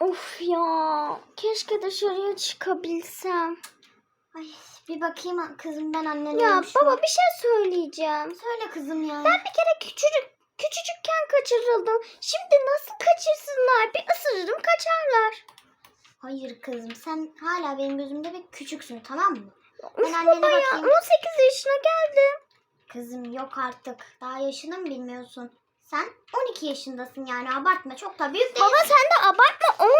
Of ya. Keşke dışarıya çıkabilsem. Ay bir bakayım kızım ben annene. Ya baba bir şey söyleyeceğim. Söyle kızım ya. Ben bir kere küçücük küçücükken kaçırıldım. Şimdi nasıl kaçırsınlar? Bir ısırırım kaçarlar. Hayır kızım sen hala benim gözümde bir küçüksün tamam mı? Uf annene baba ya bakayım. 18 yaşına geldim. Kızım yok artık. Daha yaşını mı bilmiyorsun? Sen 12 yaşındasın yani abartma çok da büyük değil. Baba sen de abartma 16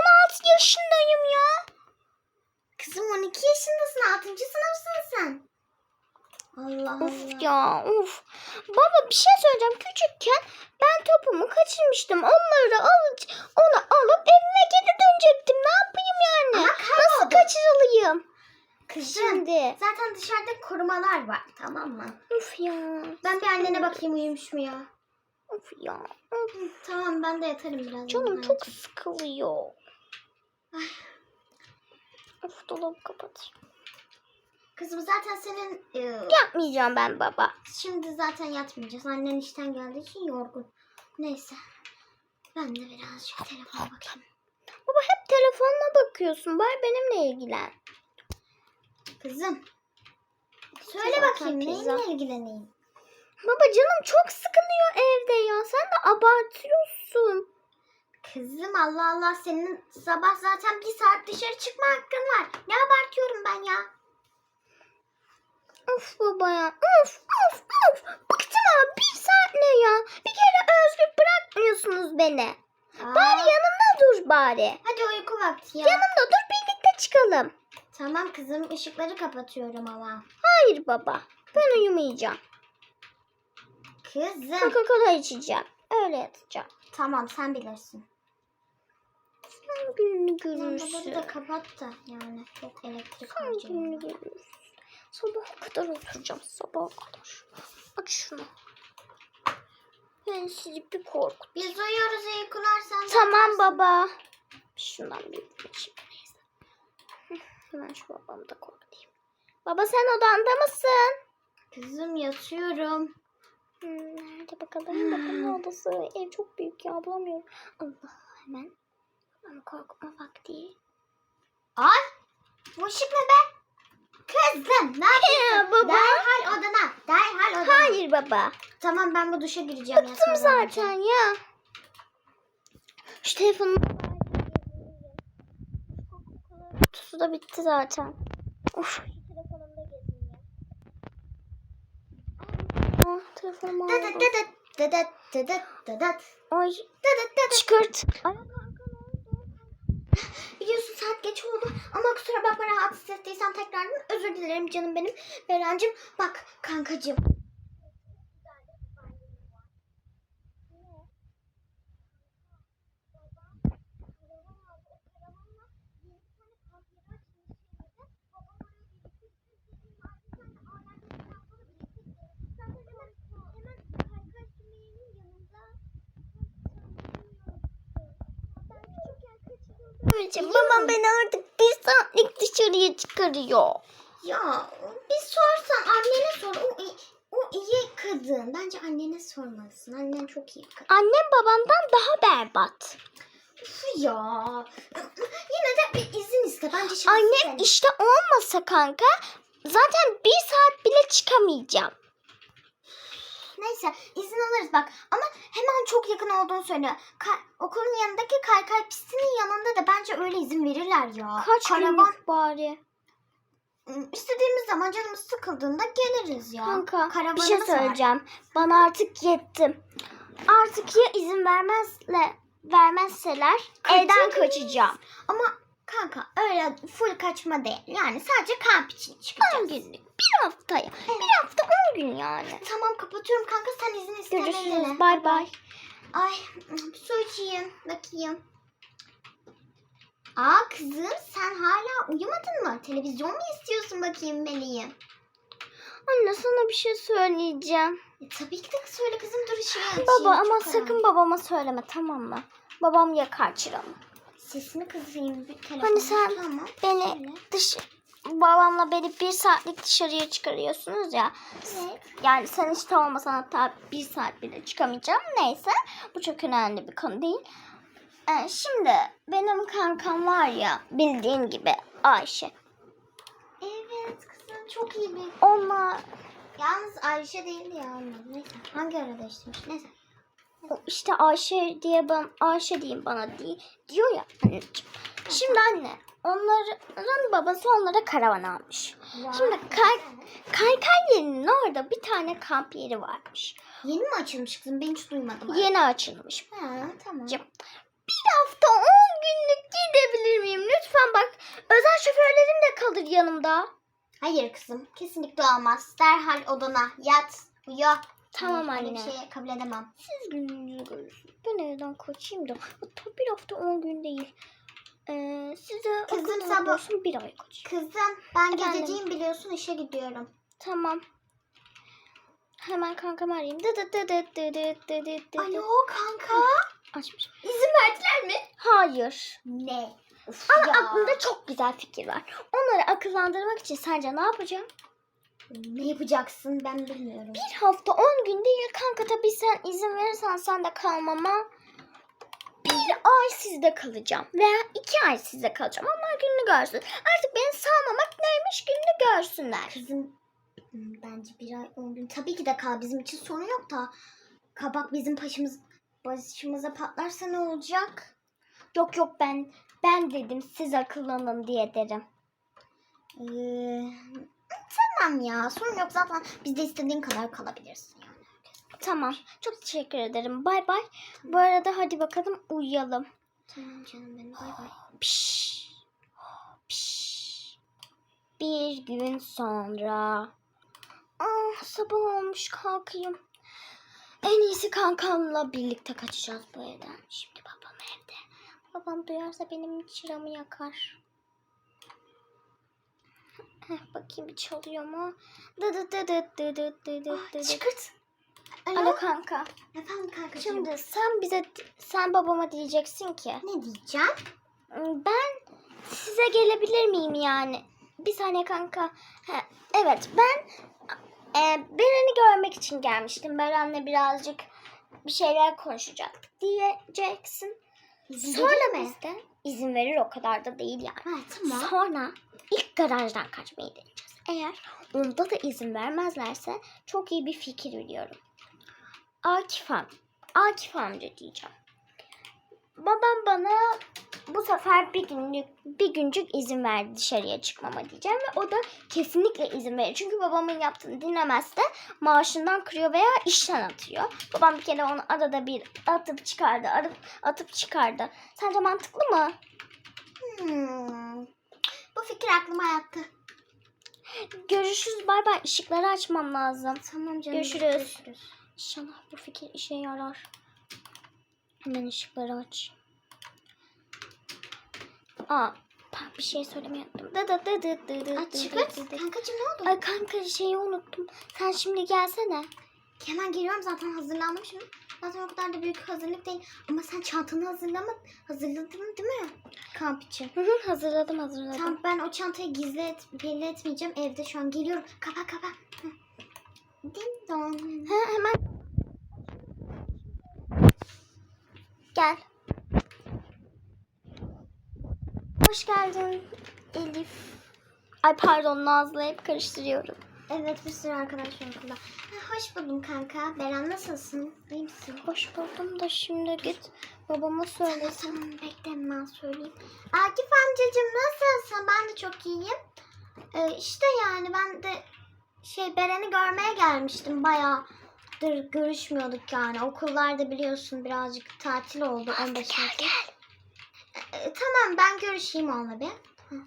yaşındayım ya. Kızım 12 yaşındasın 6. sınıfsın sen. Allah Allah. Of ya of. Baba bir şey söyleyeceğim. Küçükken ben topumu kaçırmıştım. Onları alıp onu alıp evime geri dönecektim. Ne yapayım yani? Ama Nasıl kayboldu. kaçırılayım? Kızım Şimdi. zaten dışarıda korumalar var tamam mı? Of ya. Ben bir annene bakayım uyumuş mu ya? Of ya. Of, Tamam ben de yatarım biraz. canım çok sıkılıyor. Of dolabı kapat. Kızım zaten senin e, Yapmayacağım ben baba. şimdi zaten yatmayacağız. Annen işten geldiği için yorgun. Neyse. Ben de birazcık telefona bakayım. Baba hep telefonuna bakıyorsun. Bari benimle ilgilen. Kızım. Söyle bakayım pizza. ilgileneyim? Baba canım çok sıkılıyor evde ya. Sen de abartıyorsun. Kızım Allah Allah senin sabah zaten bir saat dışarı çıkma hakkın var. Ne abartıyorum ben ya? Of baba ya. Of of of. Bıktım ama bir saat ne ya? Bir kere özgür bırakmıyorsunuz beni. Aa, Bari yanımda dur bari. hadi uyku vakti ya. Yanımda dur birlikte çıkalım. Tamam kızım ışıkları kapatıyorum ama. Hayır baba. Ben uyumayacağım. Kızım. Coca-Cola içeceğim. Öyle yatacağım. Tamam sen bilirsin. Sen gününü görürsün. da kapat da yani çok elektrik Sen gününü görürsün. Sabaha kadar oturacağım. Sabaha kadar. Aç şunu. Ben sizi bir korkut. Biz uyuyoruz iyi uykular sen de Tamam baba. Şundan bir neyse. Hı, Hemen şu babamı da korkutayım. Baba sen odanda mısın? Kızım yatıyorum. Hmm, nerede bakalım babamın odası. Ev çok büyük ya bulamıyorum. Allah hemen. Ama korkma vakti. Ay bu ışık ne be? Kızım ne yapıyorsun? Ya baba. Derhal odana. Derhal odana. Hayır baba. Tamam ben bu duşa gireceğim. Bıktım yatmadan önce. zaten ya. Şu telefonum Kutusu da bitti zaten. Of. Şu telefonumda gezeyim ya. Ay dıdıt. çıkart. Ay, Biliyorsun saat geç oldu ama kusura bakma rahatsız ettiysem tekrardan özür dilerim canım benim. Berencim bak kankacığım. Anneciğim, babam beni artık bir saatlik dışarıya çıkarıyor. Ya bir sorsan annene sor. O, o iyi kadın. Bence annene sormalısın. Annen çok iyi kadın. Annem babamdan daha berbat. Üf ya. Yine de bir izin iste. Bence şansı Annem işte olmasa kanka zaten bir saat bile çıkamayacağım. Neyse izin alırız bak. Ama hemen çok yakın olduğunu söylüyor. Ka- okulun yanındaki kaykay pistinin yanında da bence öyle izin verirler ya. Kaç Karavan. günlük bari? Iı, İstediğimiz zaman canımız sıkıldığında geliriz ya. Kanka bir Karavanımız şey var. söyleyeceğim. Bana artık yettim. Artık ya izin vermezle vermezseler evden Kaçacağım. kaçacağım. Ama kanka öyle full kaçma değil. Yani sadece kamp için çıkacağız. 10 günlük. Bir haftaya. Bir hafta 10 gün yani. Tamam kapatıyorum kanka sen izin iste Görüşürüz. Bay bay. Ay su içeyim. Bakayım. Aa kızım sen hala uyumadın mı? Televizyon mu istiyorsun bakayım Meleğim? Anne sana bir şey söyleyeceğim. E, tabii ki de söyle kızım dur açayım. Baba ama sakın karanlık. babama söyleme tamam mı? Babam yakar çıramı. Sesini kısayım bir telefonu. Hani sen Tamam. beni Söyle. dış babamla beni bir saatlik dışarıya çıkarıyorsunuz ya. Evet. Yani sen işte olmasan hatta bir saat bile çıkamayacağım. Neyse bu çok önemli bir konu değil. Ee, şimdi benim kankam var ya bildiğin gibi Ayşe. Evet kızım çok iyi bir. Onlar Yalnız Ayşe değildi ya anladım. Neyse hangi ara değiştirmiş neyse. işte Ayşe diye ben Ayşe diyeyim bana diye diyor ya anneciğim. Şimdi anne onların babası onlara karavan almış. Şimdi kay, kaykay yerinin orada bir tane kamp yeri varmış. Yeni mi açılmış kızım? Ben hiç duymadım. Yeni açılmış. Ha tamam. Bir hafta 10 günlük gidebilir miyim? Lütfen bak özel şoförlerim de kalır yanımda. Hayır kızım kesinlikle olmaz. Derhal odana yat uyu. Tamam Öyle anne. Bir şey kabul edemem. Siz gününüzü görürsünüz. Ben evden kaçayım da. Hatta bir hafta 10 gün değil. Ee, size Kızım sabah- bir ay kaçayım. Kızım ben Efendim? gececiyim biliyorsun işe gidiyorum. Tamam. Hemen kankamı arayayım. Dı dı dı dı dı dı dı dı dı. Alo kanka. Açmış. İzin verdiler mi? Hayır. Ne? Uf Ama ya. aklımda çok güzel fikir var. Onları akıllandırmak için sence ne yapacağım? Ne yapacaksın ben bilmiyorum. Bir hafta 10 gün değil kanka tabii sen izin verirsen sen de kalmama. Bir ay sizde kalacağım. Veya iki ay sizde kalacağım. Onlar gününü görsün. Artık beni sağmamak neymiş gününü görsünler. Kızım bence bir ay on gün tabii ki de kal bizim için sorun yok da kabak bizim başımız başımıza patlarsa ne olacak? Yok yok ben ben dedim siz akıllanın diye derim. Ee, tamam ya sorun yok zaten biz de istediğin kadar kalabilirsin yani. Tamam. Çok teşekkür ederim. Bay bay. Bu arada hadi bakalım uyuyalım. Tamam canım benim bay bay. Piş. Piş. Bir gün sonra. Ah sabah olmuş kalkayım. En iyisi kankamla birlikte kaçacağız bu evden. Şimdi babam evde. Babam duyarsa benim çıramı yakar. Heh, bakayım bir çalıyor mu? Dı dı dı dı dı dı dı dı Ah, çıkırt. Alo. Kanka. Efendim kankacığım. Şimdi sen bize sen babama diyeceksin ki ne diyeceğim? ben size gelebilir miyim yani? Bir saniye kanka. Ha, evet ben e, Beren'i görmek için gelmiştim. Beren'le birazcık bir şeyler konuşacaktık diyeceksin. İzin Sonra mi? biz de izin verir o kadar da değil yani. Ha tamam. Sonra ilk garajdan kaçmayı deneyeceğiz. Eğer onda da izin vermezlerse çok iyi bir fikir biliyorum. Akif am Akif amca diyeceğim. Babam bana bu sefer bir günlük bir güncük izin verdi dışarıya çıkmama diyeceğim ve o da kesinlikle izin verir. Çünkü babamın yaptığını dinlemezse maaşından kırıyor veya işten atıyor. Babam bir kere onu arada bir atıp çıkardı, arıp atıp çıkardı. Sence mantıklı mı? Hmm. Bu fikir aklıma yattı. Görüşürüz. Bay bay. Işıkları açmam lazım. Tamam canım. Görüşürüz. İnşallah bu fikir işe yarar. Hemen ışıkları aç. Aa, ben bir şey söylemeyi unuttum. Dı dı dı dı dı dı Aç dı dı. Kankacığım ne oldu? Ay kanka şeyi unuttum. Sen şimdi gelsene. Hemen geliyorum zaten hazırlandım şimdi. Zaten o kadar da büyük hazırlık değil. Ama sen çantanı hazırlama, hazırladın değil mi? Kamp için. Hı hı, hazırladım hazırladım. Tamam ben o çantayı gizli et, belli etmeyeceğim. Evde şu an geliyorum. Kapa kapa. Hı. Ding dong. Ha, hemen. Gel. Hoş geldin Elif. Ay pardon Nazlı hep karıştırıyorum. Evet bir sürü arkadaş var okulda. Hoş buldum kanka. Beren nasılsın? İyi misin? Hoş buldum da şimdi git babama söyle. Tamam bekle hemen söyleyeyim. Akif amcacığım nasılsın? Ben de çok iyiyim. Ee, işte yani ben de şey Beren'i görmeye gelmiştim. Bayağıdır görüşmüyorduk yani. Okullarda biliyorsun birazcık tatil oldu 15 tatil. Ee, tamam ben görüşeyim onunla bir.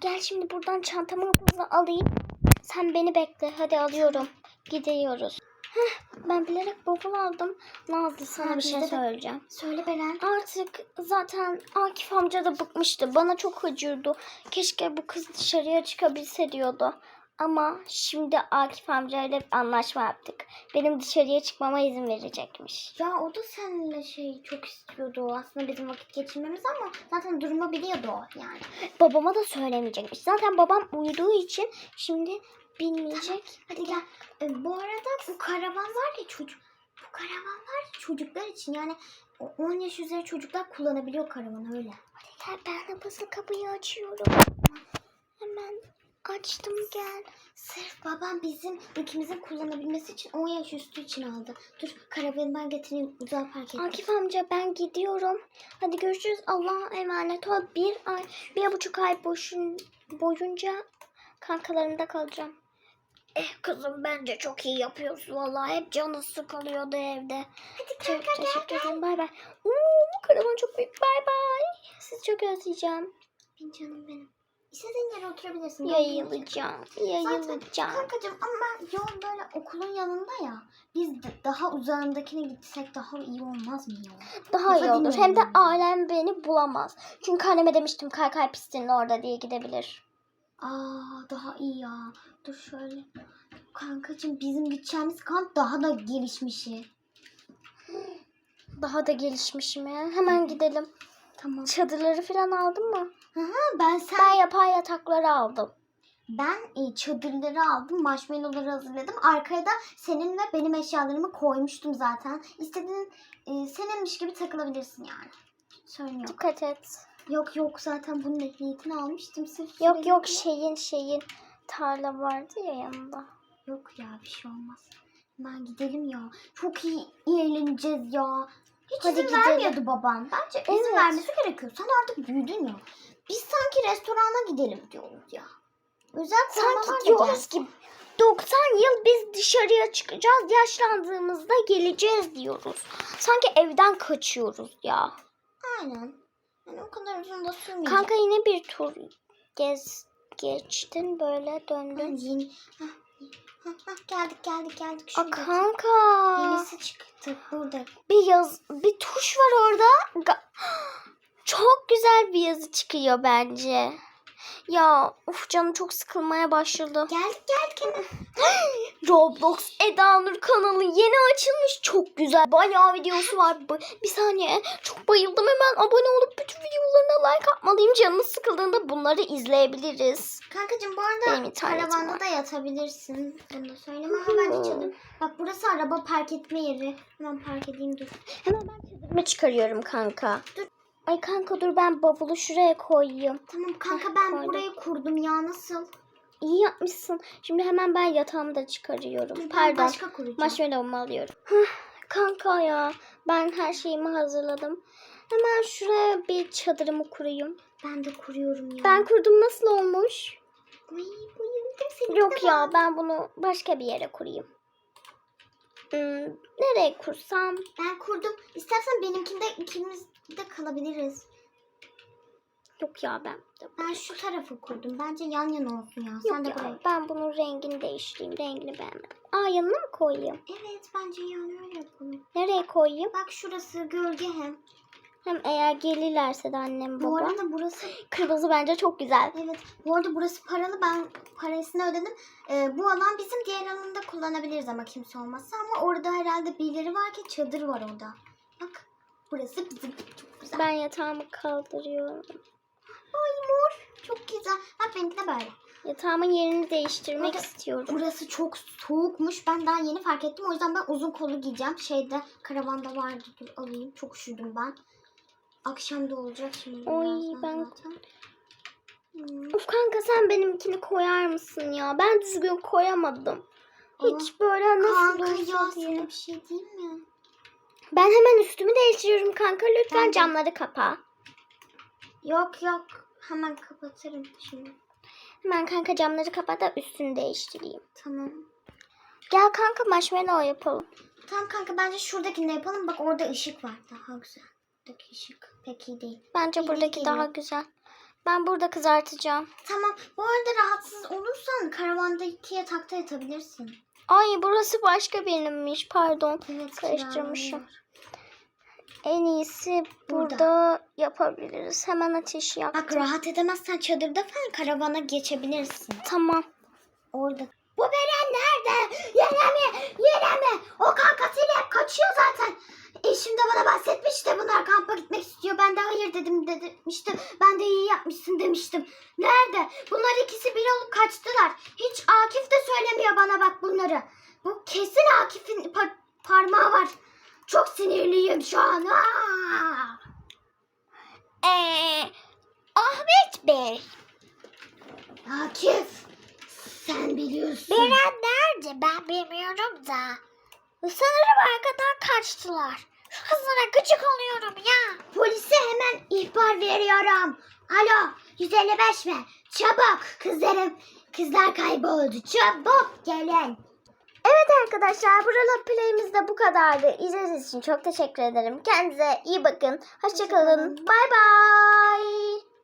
Gel şimdi buradan çantamı hızlı alayım. Sen beni bekle. Hadi alıyorum. Gidiyoruz. Heh, ben bilerek bavul aldım. Nazlı sana Ha, bir şey de- söyleyeceğim. Söyle Beren. Artık zaten Akif amca da bıkmıştı. Bana çok acıyordu. Keşke bu kız dışarıya çıkabilse diyordu. Ama şimdi Akif amcayla bir anlaşma yaptık. Benim dışarıya çıkmama izin verecekmiş. Ya o da seninle şey çok istiyordu aslında bizim vakit geçirmemiz ama zaten durumu biliyordu o yani. Babama da söylemeyecekmiş. Zaten babam uyuduğu için şimdi bilmeyecek. Hadi gel. Ee, bu arada bu karavan var ya çocuk. Bu karavan var ya çocuklar için yani o 10 yaş üzeri çocuklar kullanabiliyor karavanı öyle. Gel ben hızlı kapıyı açıyorum. Hemen açtım gel. Sırf babam bizim ikimizin kullanabilmesi için 10 yaş üstü için aldı. Dur karavanı ben getireyim uzağa park et. Akif amca ben gidiyorum. Hadi görüşürüz. Allah'a emanet ol. Bir ay, bir buçuk ay boşun, boyunca kankalarında kalacağım. Eh kızım bence çok iyi yapıyorsun vallahi. Hep canı sıkılıyordu evde. Hadi Çok kanka gel teşekkür ederim. Bay bay. Oo, karavan çok büyük. Bay bay. Sizi çok özleyeceğim. Benim canım benim. İstediğin yere oturabilirsin. Yayılacağım. Yayılacağım. Kankacığım ama yol böyle okulun yanında ya. Biz de daha uzağındakine gitsek daha iyi olmaz mı ya? Daha iyi olur. Hem de ailem beni bulamaz. Çünkü anneme demiştim kaykay pistinin orada diye gidebilir. Aa daha iyi ya. Dur şöyle. Kankacığım bizim gideceğimiz kamp daha da gelişmişi. Daha da gelişmiş mi? Hemen gidelim. Tamam. Çadırları falan aldın mı? Hı hı, ben sen Ben yapay yatakları aldım. ben e, çadırları aldım, marshmallowları hazırladım. Arkaya da senin ve benim eşyalarımı koymuştum zaten. İstediğin e, seninmiş gibi takılabilirsin yani. Sorun yok. Dikkat et. Yok yok zaten bunun ehliyetini almıştım sırf. Yok yok şeyin şeyin tarla vardı ya yanında. Yok ya bir şey olmaz. Ben gidelim ya. Çok iyi, iyi eğleneceğiz ya. Hiç Hadi izin gidelim. vermiyordu baban. Bence izin Evet. vermesi gerekiyor. Sen artık büyüdün ya. Biz sanki restorana gidelim diyoruz ya. Özel Sanki diyoruz ki 90 yıl biz dışarıya çıkacağız. Yaşlandığımızda geleceğiz diyoruz. Sanki evden kaçıyoruz ya. Aynen. Yani o kadar uzun da sürmeyecek. Kanka yine bir tur gez geçtin böyle döndün. yeni... Hah, hah, hah, geldik geldik geldik. Aa, Şurada. kanka. Yenisi çıktı burada. Bir yaz bir tuş var orada. Ga- Çok güzel bir yazı çıkıyor bence. Ya uf canım çok sıkılmaya başladı. Geldik geldik hemen. Roblox Eda Nur kanalı yeni açılmış. Çok güzel. Bayağı videosu var. Bir saniye. Çok bayıldım. Hemen abone olup bütün videolarına like atmalıyım. Canınız sıkıldığında bunları izleyebiliriz. Kankacığım bu arada var. da yatabilirsin. Bunu da söyleme bence çadır. Bak burası araba park etme yeri. Hemen park edeyim dur. Hemen ben çadırımı çıkarıyorum kanka. Ay kanka dur ben bavulu şuraya koyayım. Tamam kanka ben Koydum. burayı kurdum ya nasıl? İyi yapmışsın. Şimdi hemen ben yatağımı da çıkarıyorum. Dur ben Pardon. başka kuracağım. Marshmallow'umu alıyorum. Kanka ya. Ben her şeyimi hazırladım. Hemen şuraya bir çadırımı kurayım. Ben de kuruyorum ya. Ben kurdum nasıl olmuş? Ay bayıldım seni. Yok ya ben bunu başka bir yere kurayım. Hmm, nereye kursam? Ben kurdum. İstersen benimkinde ikimiz de kalabiliriz. Yok ya ben. Ben şu tarafı kurdum. Bence yan yana olsun ya. Sen Yok de ya buraya. ben bunun rengini değiştireyim. Rengini beğenmedim. Aa yanına mı koyayım? Evet bence öyle yapalım. Nereye koyayım? Bak şurası gölge hem. Hem eğer gelirlerse de annem Bu baba. arada burası Kırmızı bence çok güzel. evet. Bu arada burası paralı. Ben parasını ödedim. Ee, bu alan bizim diğer alanı da kullanabiliriz ama kimse olmazsa. Ama orada herhalde birileri var ki çadır var orada. Bak burası bizim. Çok güzel. Ben yatağımı kaldırıyorum. Ay mor. Çok güzel. Bak benimki de böyle. Yatağımın yerini değiştirmek Burada- istiyorum. Burası çok soğukmuş. Ben daha yeni fark ettim. O yüzden ben uzun kollu giyeceğim. Şeyde karavanda vardı. Dur alayım. Çok üşüdüm ben. Akşam da olacak şimdi. Oy, ben- zaten. Hmm. Of kanka sen benimkini koyar mısın ya? Ben düzgün koyamadım. Ama Hiç böyle nasıl Kanka ya sana bir şey değil mi? Ben hemen üstümü değiştiriyorum kanka. Lütfen de. camları kapa. Yok yok. Hemen kapatırım şimdi. Hemen kanka camları kapa da üstünü değiştireyim. Tamam. Gel kanka marshmallow yapalım. Tamam kanka bence şuradakini de yapalım. Bak orada ışık var. Daha güzel. Buradaki ışık pek iyi değil. Bence İyi buradaki geliyor. daha güzel. Ben burada kızartacağım. Tamam. Bu arada rahatsız olursan karavandaki yatakta yatabilirsin. Ay burası başka benimmiş pardon. Evet. Karıştırmışım. kiralanıyor. En iyisi Burada. burada, yapabiliriz. Hemen ateşi yak. Bak rahat edemezsen çadırda falan karavana geçebilirsin. Tamam. Orada. Bu Beren nerede? Yere mi? Yere mi? O kankasıyla hep kaçıyor zaten. Eşim de bana bahsetmişti bunlar kampa gitmek istiyor. Ben de hayır dedim demiştim. Ben de iyi yapmışsın demiştim. Nerede? Bunlar ikisi bir olup kaçtılar. Hiç Akif de söylemiyor bana bak bunları. Bu kesin Akif'in par- parmağı var. Çok sinirliyim şu an. Aa! Ee, Ahmet Bey. Akif sen biliyorsun. Beren nerede? Ben bilmiyorum da. Sanırım arkadan kaçtılar. Şu kızlara gıcık oluyorum ya. Polise hemen ihbar veriyorum. Alo 155 mi? Çabuk kızlarım. Kızlar kayboldu. Çabuk gelin. Evet arkadaşlar buralar play'imiz de bu kadardı. İzlediğiniz için çok teşekkür ederim. Kendinize iyi bakın. Hoşçakalın. Bay bay.